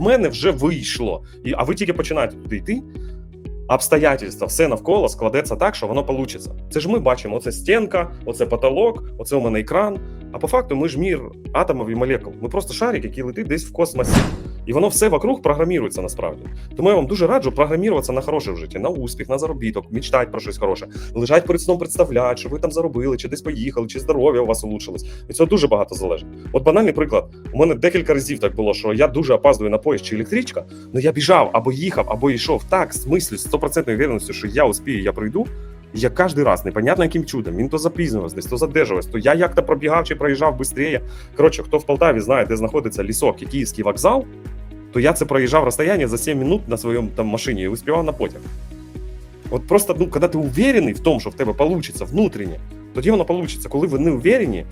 мене вже вийшло. І, а ви тільки починаєте туди йти. Обстоятельства, все навколо складеться так, що воно вийде. Це ж ми бачимо: оце стінка, оце потолок, оце у мене екран. А по факту ми ж мір атомів і молекул. Ми просто шарик, який летить десь в космосі. І воно все вокруг програмірується насправді. Тому я вам дуже раджу програміруватися на хороше в житті, на успіх, на заробіток, мечтати про щось хороше, лежать перед сном, представляти, що ви там заробили, чи десь поїхали, чи здоров'я у вас улучшилось. Від цього дуже багато залежить. От банальний приклад. У мене декілька разів так було, що я дуже опаздую на поїзд чи електричка, але я біжав або їхав, або йшов так, з мислю, з стопроцентною впевненістю, що я успію, я пройду. І Я кожен раз, непонятно яким чудом, він то запізнювався, десь то задержувався, то я як-то пробігав чи проїжджав швидше. Коротше, хто в Полтаві знає, де знаходиться лісок і Київський вокзал, то я це проїжджав розстояння за 7 минут на своєму там машині і успівав на потяг. От просто, ну, коли ти уверений в тому, що в тебе вийде внутрішнє, тоді воно вийде. Коли ви не уверені,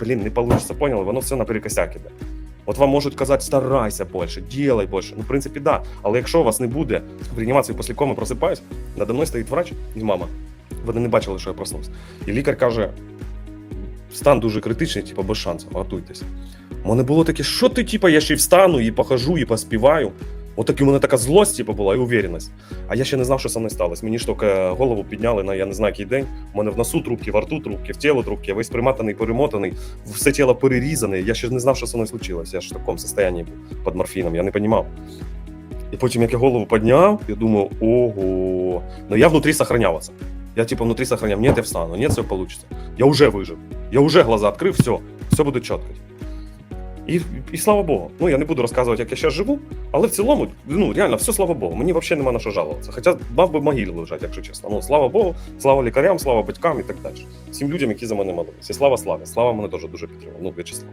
блін, не вийде, поняли, воно все наперекосяк іде. От вам можуть казати, старайся більше, ділай більше. Ну, в принципі, да. Але якщо у вас не буде реанімації після коми просипаюсь, надо мною стоїть врач і мама. Вони не бачили, що я проснувся. І лікар каже: стан дуже критичний, типу, без шансів, готуйтесь. У мене було таке, що ти, типу, я ще й встану, і похожу, і поспіваю. Отак у мене така злость, типу, була, і уверенність. А я ще не знав, що со мною сталося. Мені ж тільки голову підняли на я не знаю який день. У мене в носу трубки, во рту трубки, в тіло трубки, весь приматаний, перемотаний, все тіло перерізане. Я ще не знав, що со мною случилось. Я ж в такому стані був під морфіном, я не розумів. І потім, як я голову підняв, я думав, ого. Ну я внутрі сохранявся. Я типу внутрі сохраняв, ні, я встану, ні, це вийде. Я вже вижив. Я вже глаза відкрив, все, все буде чітко. І, і слава Богу. Ну я не буду розказувати, як я зараз живу, але в цілому, ну реально, все слава Богу. Мені взагалі нема на що жалуватися. Хоча мав би могилі лежати, якщо чесно. Ну слава Богу, слава лікарям, слава батькам і так далі. Всім людям, які за мене молилися. І слава славі. Слава мене теж дуже підтримав. Ну, В'ячеслав.